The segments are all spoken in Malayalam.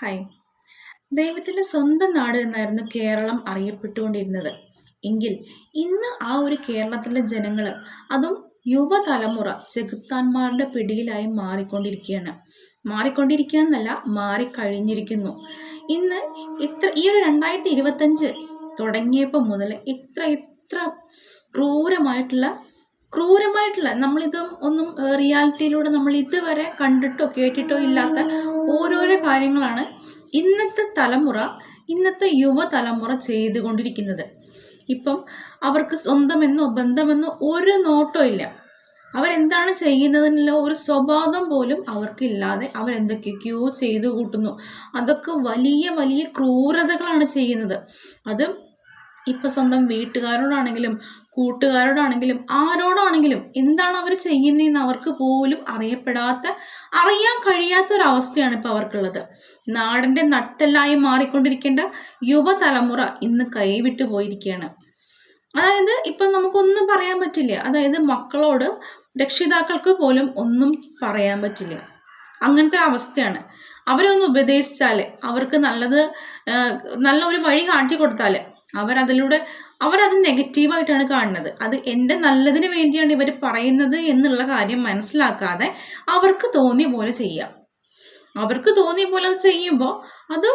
ഹായ്. ദൈവത്തിന്റെ സ്വന്തം നാട് എന്നായിരുന്നു കേരളം അറിയപ്പെട്ടുകൊണ്ടിരുന്നത്. എങ്കിൽ ഇന്ന് ആ ഒരു കേരളത്തിലെ ജനങ്ങൾ അതും യുവതലമുറ ചെകുത്താന്മാരുടെ പിടിയിലായി മാറിക്കൊണ്ടിരിക്കുകയാണ്. മാറിക്കൊണ്ടിരിക്കുക എന്നല്ല മാറിക്കഴിഞ്ഞിരിക്കുന്നു. ഇന്ന് ഇത്ര ഈ ഒരു രണ്ടായിരത്തി ഇരുപത്തഞ്ച് തുടങ്ങിയപ്പോൾ മുതൽ ഇത്ര ഇത്ര ക്രൂരമായിട്ടുള്ള ക്രൂരമായിട്ടുള്ള നമ്മളിത് ഒന്നും റിയാലിറ്റിയിലൂടെ നമ്മൾ ഇതുവരെ കണ്ടിട്ടോ കേട്ടിട്ടോ ഇല്ലാത്ത ഓരോരോ കാര്യങ്ങളാണ് ഇന്നത്തെ തലമുറ ഇന്നത്തെ യുവതലമുറ ചെയ്തുകൊണ്ടിരിക്കുന്നത്. ഇപ്പം അവർക്ക് സ്വന്തമെന്നോ ബന്ധമെന്നോ ഒരു നോട്ടോ ഇല്ല. അവരെന്താണ് ചെയ്യുന്നതിനുള്ള ഒരു സ്വഭാവം പോലും അവർക്കില്ലാതെ അവരെന്തൊക്കെയൊക്കെയോ ചെയ്തു കൂട്ടുന്നു. അതൊക്കെ വലിയ വലിയ ക്രൂരതകളാണ് ചെയ്യുന്നത്. അത് ഇപ്പം സ്വന്തം വീട്ടുകാരോടാണെങ്കിലും കൂട്ടുകാരോടാണെങ്കിലും ആരോടാണെങ്കിലും എന്താണ് അവർ ചെയ്യുന്നതെന്ന് അവർക്ക് പോലും അറിയപ്പെടാത്ത അറിയാൻ കഴിയാത്ത ഒരവസ്ഥയാണ് ഇപ്പോൾ അവർക്കുള്ളത്. നാടിന്റെ നട്ടെല്ലായി മാറിക്കൊണ്ടിരിക്കേണ്ട യുവതലമുറ ഇന്ന് കൈവിട്ടു പോയിരിക്കുകയാണ്. അതായത് ഇപ്പം നമുക്കൊന്നും പറയാൻ പറ്റില്ല. അതായത് മക്കളോട് രക്ഷിതാക്കൾക്ക് പോലും ഒന്നും പറയാൻ പറ്റില്ല. അങ്ങനത്തെ അവസ്ഥയാണ് അവരെ ഒന്ന് ഉപദേശിച്ചാൽ അവർക്ക് നല്ലത് നല്ല ഒരു വഴി കാട്ടി കൊടുത്താൽ അവരതിലൂടെ അവരത് നെഗറ്റീവായിട്ടാണ് കാണുന്നത്. അത് എന്റെ നല്ലതിന് വേണ്ടിയാണ് ഇവർ പറയുന്നത് എന്നുള്ള കാര്യം മനസ്സിലാക്കാതെ അവർക്ക് തോന്നിയ പോലെ ചെയ്യാം. അവർക്ക് തോന്നിയ പോലെ അത് ചെയ്യുമ്പോൾ അത്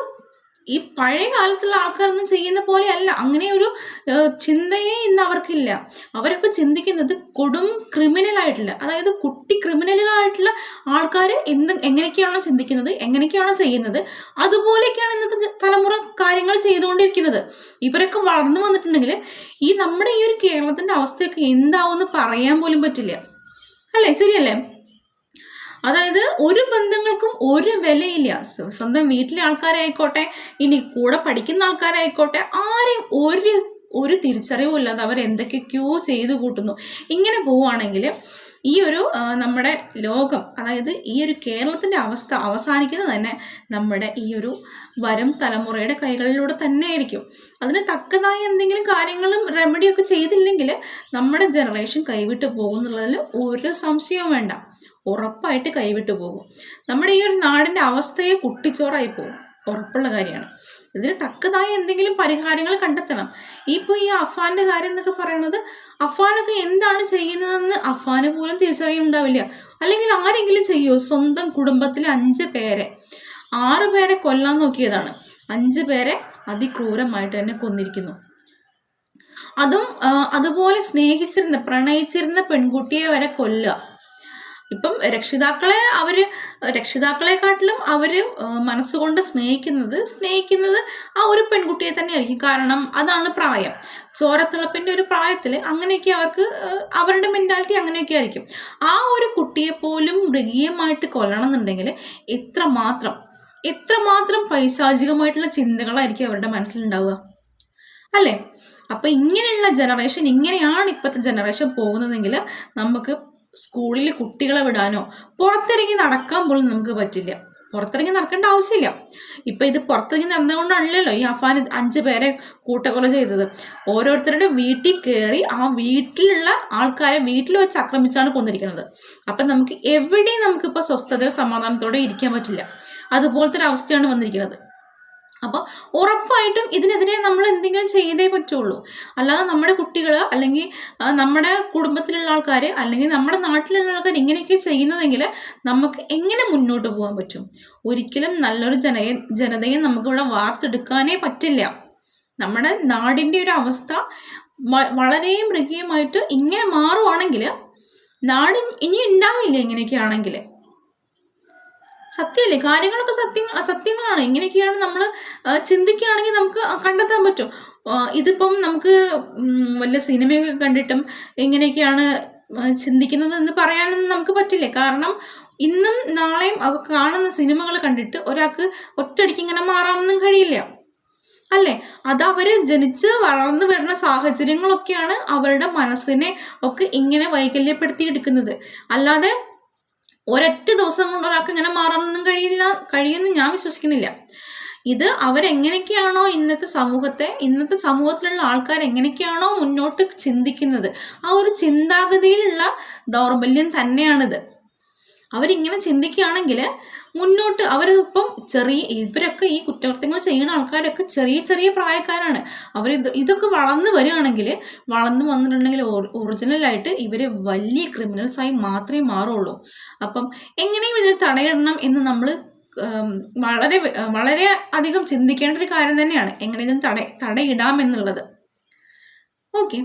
ഈ പഴയ കാലത്തുള്ള ആൾക്കാരൊന്നും ചെയ്യുന്ന പോലെ അല്ല. അങ്ങനെ ഒരു ചിന്തയെ ഇന്ന് അവർക്കില്ല. അവരൊക്കെ ചിന്തിക്കുന്നത് കൊടും ക്രിമിനൽ ആയിട്ടുള്ള അതായത് കുട്ടി ക്രിമിനലുകളായിട്ടുള്ള ആൾക്കാർ എന്ത് എങ്ങനെയൊക്കെയാണോ ചിന്തിക്കുന്നത് എങ്ങനെയൊക്കെയാണോ ചെയ്യുന്നത് അതുപോലെയൊക്കെയാണ് ഇന്നത്തെ തലമുറ കാര്യങ്ങൾ ചെയ്തുകൊണ്ടിരിക്കുന്നത്. ഇവരൊക്കെ വളർന്നു വന്നിട്ടുണ്ടെങ്കിൽ ഈ നമ്മുടെ ഈ ഒരു കേരളത്തിന്റെ അവസ്ഥയൊക്കെ എന്താവും എന്ന് പറയാൻ പോലും പറ്റില്ല. അല്ലേ? ശരിയല്ലേ? അതായത് ഒരു ബന്ധങ്ങൾക്കും ഒരു വിലയില്ല. സ്വന്തം വീട്ടിലെ ആൾക്കാരായിക്കോട്ടെ ഇനി കൂടെ പഠിക്കുന്ന ആൾക്കാരായിക്കോട്ടെ ആരെയും ഒരു ഒരു തിരിച്ചറിവുമില്ലാതെ അവർ എന്തൊക്കെയൊക്കെയോ ചെയ്തു കൂട്ടുന്നു. ഇങ്ങനെ പോവുകയാണെങ്കിൽ ഈ ഒരു നമ്മുടെ ലോകം അതായത് ഈ ഒരു കേരളത്തിന്റെ അവസ്ഥ അവസാനിക്കുന്നത് തന്നെ നമ്മുടെ ഈ ഒരു വരും തലമുറയുടെ കൈകളിലൂടെ തന്നെ ആയിരിക്കും അതിന് തക്കതായ എന്തെങ്കിലും കാര്യങ്ങളും റെമഡിയൊക്കെ ചെയ്തില്ലെങ്കിൽ നമ്മുടെ ജനറേഷൻ കൈവിട്ട് പോകുന്നുള്ളതിൽ ഒരു സംശയവും വേണ്ട. ഉറപ്പായിട്ട് കൈവിട്ട് പോകും. നമ്മുടെ ഈ ഒരു നാടിന്റെ അവസ്ഥയെ കുട്ടിച്ചോറായി പോകും. ഉറപ്പുള്ള കാര്യമാണ്. ഇതിന് തക്കതായ എന്തെങ്കിലും പരിഹാരങ്ങൾ കണ്ടെത്തണം. ഇപ്പോൾ ഈ അഫാന്റെ കാര്യം എന്നൊക്കെ പറയുന്നത് അഫാനൊക്കെ എന്താണ് ചെയ്യുന്നതെന്ന് അഫാന് പോലും തിരിച്ചറിയുന്നുണ്ടാവില്ല. അല്ലെങ്കിൽ ആരെങ്കിലും ചെയ്യുമോ സ്വന്തം കുടുംബത്തിലെ അഞ്ച് പേരെ. ആറ് പേരെ കൊല്ലാൻ നോക്കിയതാണ്. അഞ്ച് പേരെ അതിക്രൂരമായിട്ട് തന്നെ കൊന്നിരിക്കുന്നു. അതും അതുപോലെ സ്നേഹിച്ചിരുന്ന പ്രണയിച്ചിരുന്ന പെൺകുട്ടിയെ വരെ കൊല്ലുക. ഇപ്പം രക്ഷിതാക്കളെ അവർ രക്ഷിതാക്കളെക്കാട്ടിലും അവർ മനസ്സുകൊണ്ട് സ്നേഹിക്കുന്നത് സ്നേഹിക്കുന്നത് ആ ഒരു പെൺകുട്ടിയെ തന്നെ ആയിരിക്കും കാരണം അതാണ് പ്രായം. ചോരത്തിളപ്പിന്റെ ഒരു പ്രായത്തിൽ അങ്ങനെയൊക്കെ അവർക്ക് അവരുടെ മെന്റാലിറ്റി അങ്ങനെയൊക്കെ ആയിരിക്കും. ആ ഒരു കുട്ടിയെ പോലും മൃഗീയമായിട്ട് കൊല്ലണം എന്നുണ്ടെങ്കിൽ എത്രമാത്രം എത്രമാത്രം പൈശാചികമായിട്ടുള്ള ചിന്തകളായിരിക്കും അവരുടെ മനസ്സിലുണ്ടാവുക. അല്ലേ? അപ്പം ഇങ്ങനെയുള്ള ജനറേഷൻ ഇങ്ങനെയാണ് ഇപ്പോഴത്തെ ജനറേഷൻ പോകുന്നതെങ്കിൽ നമുക്ക് സ്കൂളിൽ കുട്ടികളെ വിടാനോ പുറത്തിറങ്ങി നടക്കാൻ പോലും നമുക്ക് പറ്റില്ല. പുറത്തിറങ്ങി നടക്കേണ്ട ആവശ്യമില്ല. ഇപ്പം ഇത് പുറത്തിറങ്ങി നടന്നുകൊണ്ടാണല്ലോ ഈ അഫാൻ അഞ്ച് പേരെ കൂട്ടക്കൊല ചെയ്തത്. ഓരോരുത്തരുടെ വീട്ടിൽ കയറി ആ വീട്ടിലുള്ള ആൾക്കാരെ വീട്ടിൽ വെച്ച് ആക്രമിച്ചാണ് കൊന്നിരിക്കുന്നത്. അപ്പം നമുക്ക് എവിടെയും നമുക്കിപ്പോൾ സ്വസ്ഥതയോ സമാധാനത്തോടെ ഇരിക്കാൻ പറ്റില്ല. അതുപോലത്തെ ഒരു അവസ്ഥയാണ് വന്നിരിക്കുന്നത്. അപ്പോൾ ഉറപ്പായിട്ടും ഇതിനെതിരെ നമ്മൾ എന്തെങ്കിലും ചെയ്തേ പറ്റുള്ളൂ. അല്ലാതെ നമ്മുടെ കുട്ടികൾ അല്ലെങ്കിൽ നമ്മുടെ കുടുംബത്തിലുള്ള ആൾക്കാർ അല്ലെങ്കിൽ നമ്മുടെ നാട്ടിലുള്ള ആൾക്കാർ ഇങ്ങനെയൊക്കെ ചെയ്യുന്നതെങ്കിൽ നമുക്ക് എങ്ങനെ മുന്നോട്ട് പോകാൻ പറ്റും? ഒരിക്കലും നല്ലൊരു ജനയെ ജനതയെ നമുക്കിവിടെ വാർത്തെടുക്കാനേ പറ്റില്ല. നമ്മുടെ നാടിന്റെ ഒരു അവസ്ഥ വളരെ മൃഗീയമായിട്ട് ഇങ്ങനെ മാറുവാണെങ്കിൽ നാട് ഇനി ഉണ്ടാവില്ല ഇങ്ങനെയൊക്കെ ആണെങ്കിൽ സത്യമല്ലേ കാര്യങ്ങളൊക്കെ സത്യം സത്യങ്ങളാണ്. ഇങ്ങനെയൊക്കെയാണ് നമ്മൾ ചിന്തിക്കുകയാണെങ്കിൽ നമുക്ക് കണ്ടെത്താൻ പറ്റും. ഇതിപ്പം നമുക്ക് വല്ല സിനിമയൊക്കെ കണ്ടിട്ടും ഇങ്ങനെയൊക്കെയാണ് ചിന്തിക്കുന്നത് എന്ന് പറയാനൊന്നും നമുക്ക് പറ്റില്ല. കാരണം ഇന്നും നാളെയും കാണുന്ന സിനിമകൾ കണ്ടിട്ട് ഒരാൾക്ക് ഒറ്റയടിക്ക് ഇങ്ങനെ മാറാനൊന്നും കഴിയില്ല. അല്ലേ? അത് അവർ ജനിച്ച് വളർന്നു വരുന്ന സാഹചര്യങ്ങളൊക്കെയാണ് അവരുടെ മനസ്സിനെ ഒക്കെ ഇങ്ങനെ വൈകല്യപ്പെടുത്തി എടുക്കുന്നത് അല്ലാതെ ഒരൊറ്റ ദിവസം കൊണ്ട് ഒരാൾക്ക് ഇങ്ങനെ മാറാനൊന്നും കഴിയില്ല കഴിയുമെന്ന് ഞാൻ വിശ്വസിക്കുന്നില്ല. ഇത് അവരെങ്ങനെയൊക്കെയാണോ ഇന്നത്തെ സമൂഹത്തെ ഇന്നത്തെ സമൂഹത്തിലുള്ള ആൾക്കാർ എങ്ങനെയൊക്കെയാണോ മുന്നോട്ട് ചിന്തിക്കുന്നത് ആ ഒരു ചിന്താഗതിയിലുള്ള ദൗർബല്യം തന്നെയാണിത്. അവരിങ്ങനെ ചിന്തിക്കുകയാണെങ്കിൽ മുന്നോട്ട് അവരിപ്പം ചെറിയ ഇവരൊക്കെ ഈ കുറ്റകൃത്യങ്ങൾ ചെയ്യുന്ന ആൾക്കാരൊക്കെ ചെറിയ ചെറിയ പ്രായക്കാരാണ്. അവർ ഇത് ഇതൊക്കെ വളർന്നു വരികയാണെങ്കിൽ വളർന്നു വന്നിട്ടുണ്ടെങ്കിൽ ഒറിജിനലായിട്ട് ഇവർ വലിയ ക്രിമിനൽസായി മാത്രമേ മാറുള്ളൂ. അപ്പം എങ്ങനെയും ഇതിനെ തടയിടണം എന്ന് നമ്മൾ വളരെ വളരെ അധികം ചിന്തിക്കേണ്ട ഒരു കാര്യം തന്നെയാണ്. എങ്ങനെ ഇതിന് തട തടയിടാം എന്നുള്ളത് ഓക്കെ.